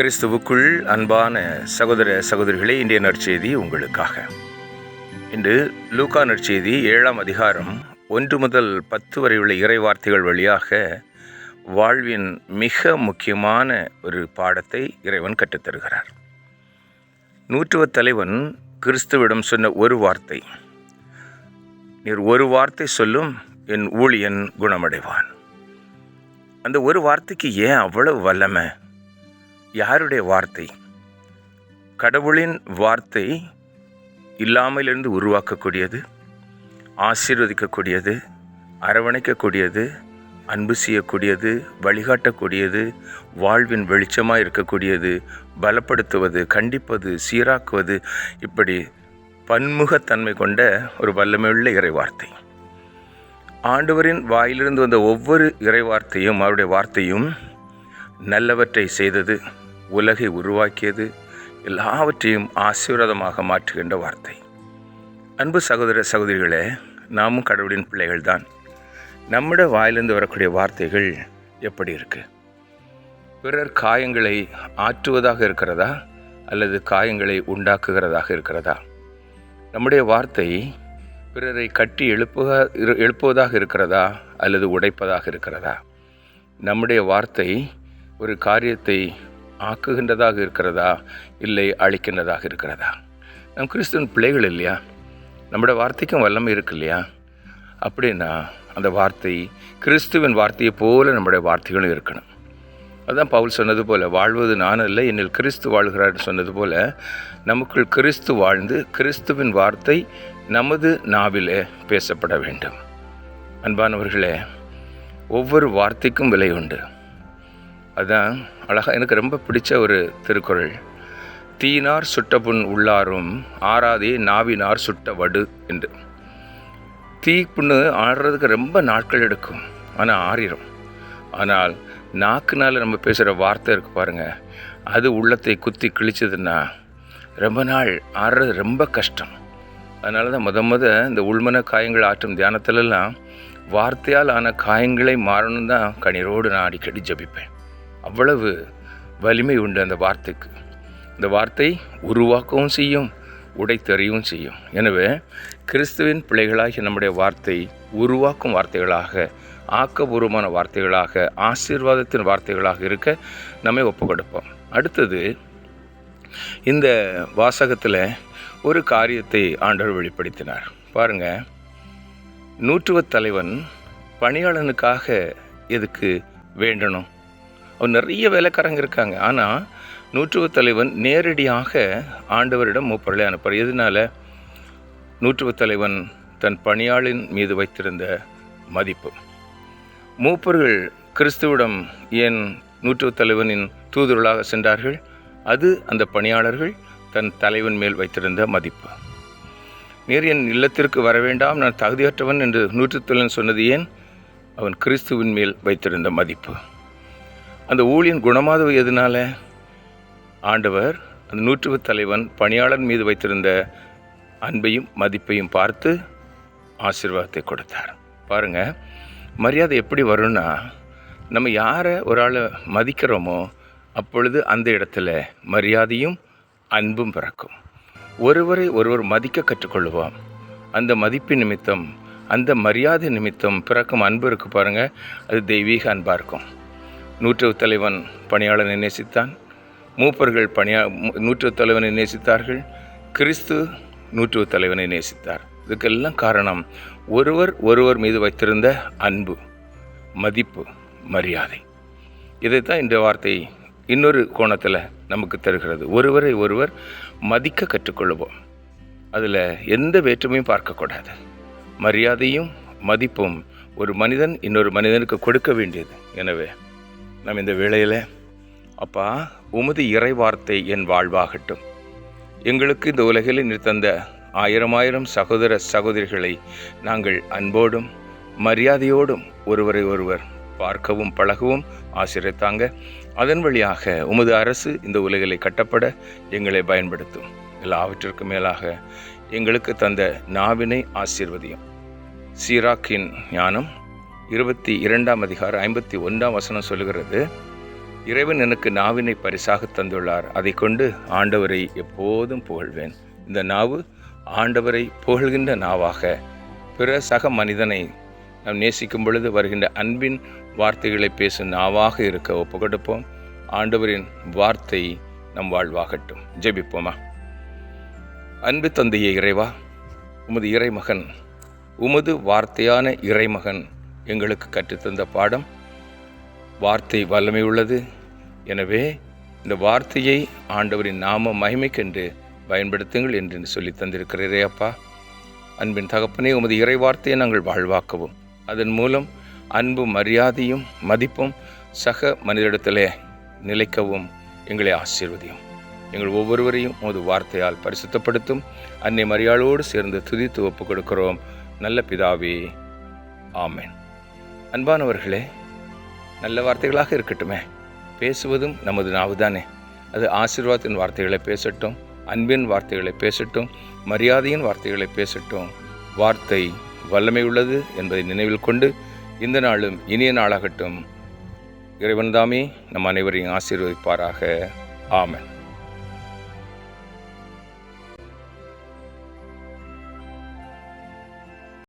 கிறிஸ்துவுக்குள் அன்பான சகோதர சகோதரிகளே இன்றைய நற்செய்தி உங்களுக்காக. இன்று லூகா நற்செய்தி ஏழாம் அதிகாரம் ஒன்று முதல் பத்து வரை உள்ள இறை வார்த்தைகள் வழியாக வாழ்வின் மிக முக்கியமான ஒரு பாடத்தை இறைவன் கற்றுத்தருகிறார். நூற்றுவத் தலைவன் கிறிஸ்துவிடம் சொன்ன ஒரு வார்த்தை நீர் ஒரு வார்த்தை சொல்லும் என் ஊழியன் குணமடைவான். அந்த ஒரு வார்த்தைக்கு ஏன் அவ்வளவு வல்லமை? யாருடைய வார்த்தை? கடவுளின் வார்த்தை இல்லாமலிருந்து உருவாக்கக்கூடியது ஆசீர்வதிக்கக்கூடியது அரவணைக்கக்கூடியது அன்பு செய்யக்கூடியது வழிகாட்டக்கூடியது வாழ்வின் வெளிச்சமாக இருக்கக்கூடியது பலப்படுத்துவது கண்டிப்பது சீராக்குவது இப்படி பன்முகத்தன்மை கொண்ட ஒரு வல்லமையுள்ள இறைவார்த்தை. ஆண்டவரின் வாயிலிருந்து வந்த ஒவ்வொரு இறைவார்த்தையும் அவருடைய வார்த்தையும் நல்லவற்றை செய்தது. உலகை உருவாக்கியது எல்லாவற்றையும் ஆசீர்வாதமாக மாற்றுகின்ற வார்த்தை. அன்பு சகோதர சகோதரிகளே நாமும் கடவுளின் பிள்ளைகள்தான். நம்முடைய வாயிலிருந்து வரக்கூடிய வார்த்தைகள் எப்படி இருக்கு? பிறர் காயங்களை ஆற்றுவதாக இருக்கிறதா? அல்லது காயங்களை உண்டாக்குகிறதாக இருக்கிறதா? நம்முடைய வார்த்தை பிறரை கட்டி எழுப்புக எழுப்புவதாக இருக்கிறதா? அல்லது உடைப்பதாக இருக்கிறதா? நம்முடைய வார்த்தை ஒரு காரியத்தை ஆக்குகின்றதாக இருக்கிறதா? இல்லை அழிக்கின்றதாக இருக்கிறதா? நம் கிறிஸ்துவின் பிள்ளைகள் இல்லையா? நம்முடைய வார்த்தைக்கும் வல்லமை இருக்கு இல்லையா? அப்படின்னா அந்த வார்த்தை கிறிஸ்துவின் வார்த்தையை போல நம்முடைய வார்த்தைகளும் இருக்கணும். அதுதான் பவுல் சொன்னது போல் வாழ்வது நான் அல்ல என்னில் கிறிஸ்து வாழ்கிறார் சொன்னது போல் நமக்குள் கிறிஸ்து வாழ்ந்து கிறிஸ்துவின் வார்த்தை நமது நாவிலே பேசப்பட வேண்டும். அன்பானவர்களே ஒவ்வொரு வார்த்தைக்கும் விலை உண்டு. அதுதான் அழகாக எனக்கு ரொம்ப பிடிச்ச ஒரு திருக்குறள். தீனார் சுட்ட புண் உள்ளாரும் ஆறாதே நாவினார் சுட்ட வடு என்று. தீ புண்ணு ஆடுறதுக்கு ரொம்ப நாட்கள் எடுக்கும். ஆனால் ஆறிடும் ஆனால் நாக்குனால் நம்ம பேசுகிற வார்த்தை இருக்குது பாருங்கள் அது உள்ளத்தை குத்தி கிழிச்சதுன்னா ரொம்ப நாள் ஆடுறது ரொம்ப கஷ்டம். அதனால தான் முத முத இந்த உள்மன காயங்கள் ஆற்றும் தியானத்திலெல்லாம் வார்த்தையால் ஆன காயங்களை மாறணும் தான் கண்ணீரோடு நான் அடிக்கடி ஜபிப்பேன். அவ்வளவு வலிமை உண்டு அந்த வார்த்தைக்கு. இந்த வார்த்தை உருவாக்கவும் செய்யும் உடைத்தறியவும் செய்யும். எனவே கிறிஸ்துவின் பிள்ளைகளாகிய நம்முடைய வார்த்தை உருவாக்கும் வார்த்தைகளாக ஆக்கபூர்வமான வார்த்தைகளாக ஆசீர்வாதத்தின் வார்த்தைகளாக இருக்க நம்மை ஒப்பு கொடுப்போம் அடுத்தது இந்த வாசகத்தில் ஒரு காரியத்தை ஆண்டவர் வெளிப்படுத்தினார். பாருங்க நூற்றுவத் தலைவன் பணியாளனுக்காக எதுக்கு வேண்டணும்? அவன் நிறைய வேலைக்காரங்க இருக்காங்க. ஆனால் நூற்றுவ தலைவன் நேரடியாக ஆண்டவரிடம் மூப்பர்களை அனுப்புகிறார் எதனால? நூற்றுவ தலைவன் தன் பணியாளின் மீது வைத்திருந்த மதிப்பு. மூப்பர்கள் கிறிஸ்துவிடம் ஏன் நூற்றுவ தலைவனின் தூதுவர்களாக சென்றார்கள்? அது அந்த பணியாளர்கள் தன் தலைவன் மேல் வைத்திருந்த மதிப்பு. நீர் என் இல்லத்திற்கு வர வேண்டாம் நான் தகுதியற்றவன் என்று நூற்றுத்தலைவன் சொன்னது ஏன்? அவன் கிறிஸ்துவின் மேல் வைத்திருந்த மதிப்பு. அந்த ஊழியன் குணமாதவு எதனால? ஆண்டவர் அந்த நூற்றுவ தலைவன் பணியாளர் மீது வைத்திருந்த அன்பையும் மதிப்பையும் பார்த்து ஆசீர்வாதத்தை கொடுத்தார். பாருங்க மரியாதை எப்படி வரும்னா நம்ம யாரை ஒரு ஆளை மதிக்கிறோமோ அப்பொழுது அந்த இடத்துல மரியாதையும் அன்பும் பிறக்கும். ஒருவரை ஒருவர் மதிக்க கற்றுக்கொள்வோம். அந்த மதிப்பு நிமித்தம் அந்த மரியாதை நிமித்தம் பிறக்கும் அன்பு இருக்குது பாருங்கள் அது தெய்வீக அன்பாக இருக்கும். நூற்று தலைவன் பணியாளனை நேசித்தான் மூப்பர்கள் பணியா நூற்று தலைவனை நேசித்தார்கள் கிறிஸ்து நூற்று தலைவனை நேசித்தார் இதுக்கெல்லாம் காரணம் ஒருவர் ஒருவர் மீது வைத்திருந்த அன்பு மதிப்பு மரியாதை. இதைத்தான் இந்த வார்த்தை இன்னொரு கோணத்தில் நமக்கு தருகிறது. ஒருவரை ஒருவர் மதிக்க கற்றுக்கொள்வோம். அதில் எந்த வேற்றுமையும் பார்க்கக்கூடாது. மரியாதையும் மதிப்பும் ஒரு மனிதன் இன்னொரு மனிதனுக்கு கொடுக்க வேண்டியது. எனவே நம் இந்த வேளையில் அப்பா உமது இறை வார்த்தை என் வாழ்வாகட்டும். எங்களுக்கு இந்த உலகில் நீர் தந்த ஆயிரம் ஆயிரம் சகோதர சகோதரிகளை நாங்கள் அன்போடும் மரியாதையோடும் ஒருவரை ஒருவர் பார்க்கவும் பழகவும் ஆசிரியத்தாங்க அதன் வழியாக உமது அரசு இந்த உலகிலே கட்டப்பட எங்களை பயன்படுத்தும். எல்லாவற்றிற்கும் மேலாக எங்களுக்கு தந்த நாவினை ஆசீர்வதியும். சீராக்கின் ஞானம் இருபத்தி இரண்டாம் அதிகாரம் ஐம்பத்தி ஒன்றாம் வசனம் சொல்லுகிறது இறைவன் எனக்கு நாவினை பரிசாக தந்துள்ளார். அதை கொண்டு ஆண்டவரை எப்போதும் புகழ்வேன். இந்த நாவு ஆண்டவரை புகழ்கின்ற நாவாக. பிற சக மனிதனை நாம் நேசிக்கும் பொழுது வருகின்ற அன்பின் வார்த்தைகளை பேசும் நாவாக இருக்க ஒப்புக்கொடுப்போம். ஆண்டவரின் வார்த்தை நம் வாழ்வாகட்டும். ஜெபிப்போமா? அன்பு தந்தையே இறைவா உமது இறைமகன் உமது வார்த்தையான இறைமகன் எங்களுக்கு கற்றுத்தந்த பாடம். வார்த்தை வல்லமை உள்ளது எனவே இந்த வார்த்தையை ஆண்டவரின் நாம மகிமைக்கென்று பயன்படுத்துங்கள் என்று சொல்லி தந்திருக்கிறீரே அப்பா. அன்பின் தகப்பனே உமது இறை வார்த்தையை நாங்கள் வாழ்வாக்கவும். அதன் மூலம் அன்பும் மரியாதையும் மதிப்பும் சக மனிதரிடத்திலே நிலைக்கவும் எங்களை ஆசீர்வதியும். எங்கள் ஒவ்வொருவரையும் உமது வார்த்தையால் பரிசுத்தப்படுத்தும். அன்னை மரியாளோடு சேர்ந்து துதித்து ஒப்புக் கொடுக்கிறோம். நல்ல பிதாவே ஆமேன். அன்பானவர்களே நல்ல வார்த்தைகளாக இருக்கட்டுமே. பேசுவதும் நமது நாவுதானே. அது ஆசீர்வாதத்தின் வார்த்தைகளை பேசட்டும் அன்பின் வார்த்தைகளை பேசட்டும் மரியாதையின் வார்த்தைகளை பேசட்டும். வார்த்தை வல்லமை உள்ளது என்பதை நினைவில் கொண்டு இந்த நாளும் இனிய நாளாகட்டும். இறைவன்தாமே நம் அனைவரையும் ஆசீர்வதிப்பாராக. ஆமன்.